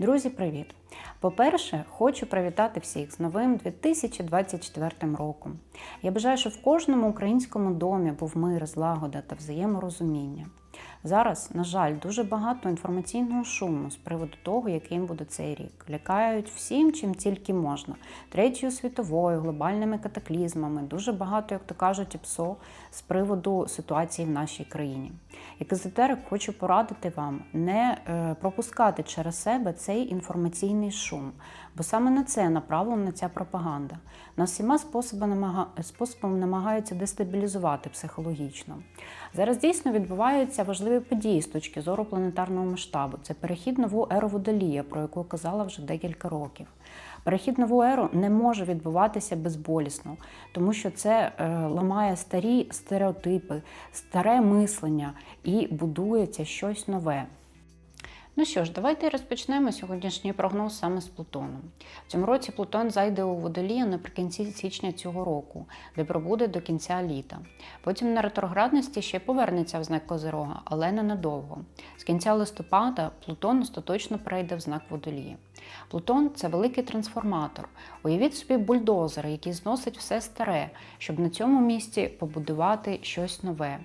Друзі, привіт! По-перше, хочу привітати всіх з новим 2024 роком. Я бажаю, щоб в кожному українському домі був мир, злагода та взаєморозуміння. Зараз, на жаль, дуже багато інформаційного шуму з приводу того, яким буде цей рік. Лякають всім, чим тільки можна. Третьою світовою, глобальними катаклізмами, дуже багато, як то кажуть, ПСО з приводу ситуації в нашій країні. Як езотерик хочу порадити вам не е, пропускати через себе цей інформаційний шум, бо саме на це направлена ця пропаганда. Нас всіма способами, намагаються дестабілізувати психологічно. Зараз дійсно відбуваються важливі події з точки зору планетарного масштабу. Це перехід нову еру водолія, про яку казала вже декілька років. Перехід нову еру не може відбуватися безболісно, тому що це е, ламає старі стереотипи, старе мислення і будується щось нове. Ну що ж, давайте розпочнемо сьогоднішній прогноз саме з Плутоном. В цьому році Плутон зайде у водолію наприкінці січня цього року, де пробуде до кінця літа. Потім на ретроградності ще повернеться в знак Козирога, але ненадовго. З кінця листопада Плутон остаточно перейде в знак водолії. Плутон це великий трансформатор. Уявіть собі бульдозер, який зносить все старе, щоб на цьому місці побудувати щось нове.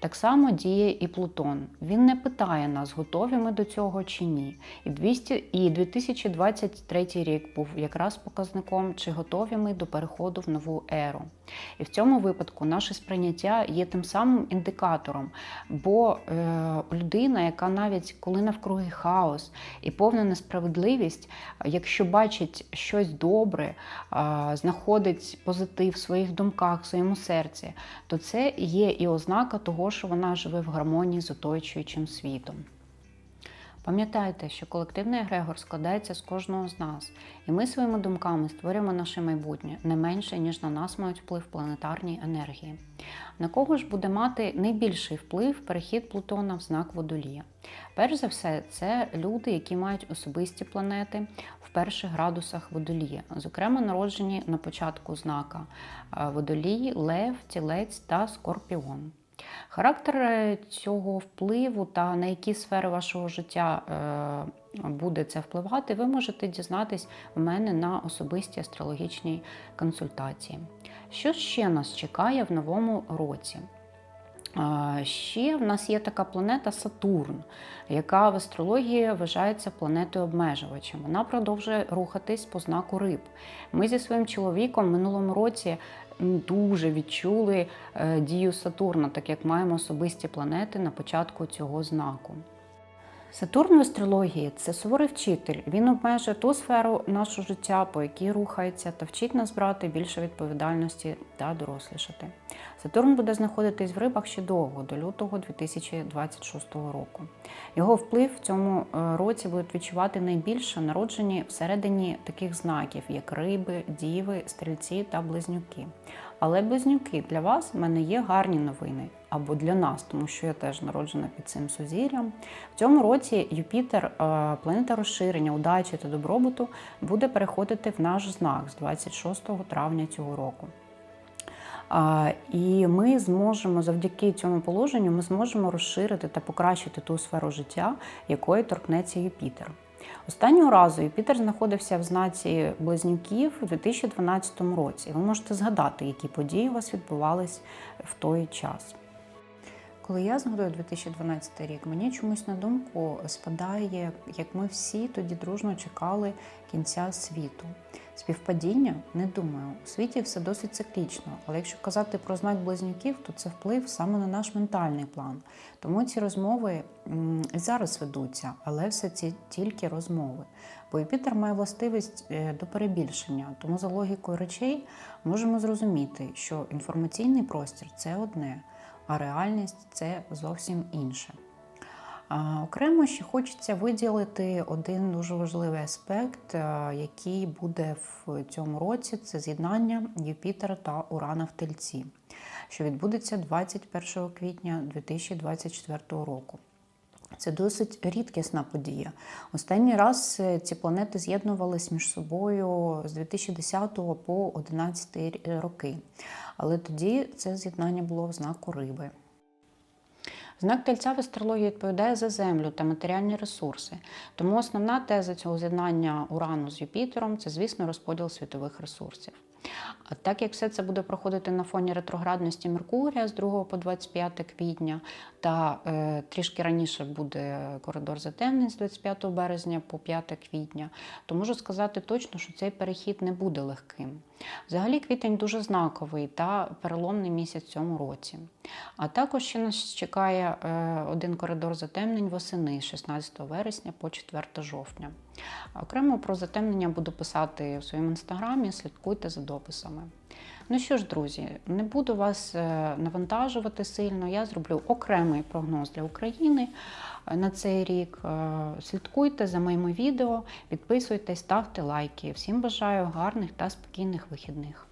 Так само діє і Плутон. Він не питає нас, готові ми до цього чи ні. І 200, і 2023 рік був якраз показником, чи готові ми до переходу в нову еру. І в цьому випадку наше сприйняття є тим самим індикатором, бо е, людина, яка навіть коли навкруги хаос і повна несправедливість, якщо бачить щось добре, е, знаходить позитив в своїх думках, в своєму серці, то це є і ознака того, що вона живе в гармонії з оточуючим світом. Пам'ятайте, що колективний егрегор складається з кожного з нас, і ми своїми думками створюємо наше майбутнє не менше, ніж на нас мають вплив планетарні енергії. На кого ж буде мати найбільший вплив перехід Плутона в знак водолія? Перш за все, це люди, які мають особисті планети в перших градусах водолія, зокрема народжені на початку знака е, водолій, лев, тілець та скорпіон. Характер е, цього впливу та на які сфери вашого життя е, буде це впливати, ви можете дізнатись в мене на особистій астрологічній консультації. Що ще нас чекає в новому році? Ще в нас є така планета Сатурн, яка в астрології вважається планетою обмежувачем. Вона продовжує рухатись по знаку риб. Ми зі своїм чоловіком минулому році дуже відчули е, дію Сатурна, так як маємо особисті планети на початку цього знаку. Сатурн в астрології це суворий вчитель. Він обмежує ту сферу нашого життя, по якій рухається, та вчить нас брати більше відповідальності та дорослішати. Сатурн буде знаходитись в рибах ще довго, до лютого 2026 року. Його вплив в цьому е, році будуть відчувати найбільше народжені всередині таких знаків, як риби, діви, стрільці та близнюки. Але близнюки для вас в мене є гарні новини. Або для нас, тому що я теж народжена під цим сузір'ям. В цьому році Юпітер, е, планета розширення, удачі та добробуту, буде переходити в наш знак з 26 травня цього року. І ми зможемо завдяки цьому положенню ми зможемо розширити та покращити ту сферу життя, якої торкнеться Юпітер. Останнього разу Юпітер знаходився в знаці близнюків у 2012 році. Ви можете згадати, які події у вас відбувались в той час. Коли я згадую 2012 рік, мені чомусь на думку спадає, як ми всі тоді дружно чекали кінця світу. Співпадіння не думаю. У світі все досить циклічно, але якщо казати про знак близнюків, то це вплив саме на наш ментальний план. Тому ці розмови і зараз ведуться, але все це тільки розмови. Бо Юпітер має властивість е, до перебільшення, тому за логікою речей можемо зрозуміти, що інформаційний простір це одне, а реальність це зовсім інше. Окремо ще хочеться виділити один дуже важливий аспект, який буде в цьому році: це з'єднання Юпітера та Урана в Тельці, що відбудеться 21 квітня 2024 року. Це досить рідкісна подія. Останній раз е, ці планети з'єднувались між собою з 2010 по 2011 роки. Але тоді це з'єднання було в знаку риби. Знак тельця в астрології відповідає за землю та матеріальні ресурси. Тому основна теза цього з'єднання Урану з Юпітером це, звісно, розподіл світових ресурсів. А так як все це буде проходити на фоні ретроградності Меркурія з 2 по 25 квітня, та е, трішки раніше буде коридор затемнень з 25 березня по 5 квітня, то можу сказати точно, що цей перехід не буде легким. Взагалі, квітень дуже знаковий та переломний місяць в цьому році. А також ще нас чекає е, один коридор затемнень восени з 16 вересня по 4 жовтня. Окремо про затемнення буду писати в своєму інстаграмі, слідкуйте за дописами. Ну що ж, друзі, не буду вас е, навантажувати сильно. Я зроблю окремий прогноз для України е, на цей рік. Е, Слідкуйте за моїми відео, підписуйтесь, ставте лайки. Всім бажаю гарних та спокійних вихідних.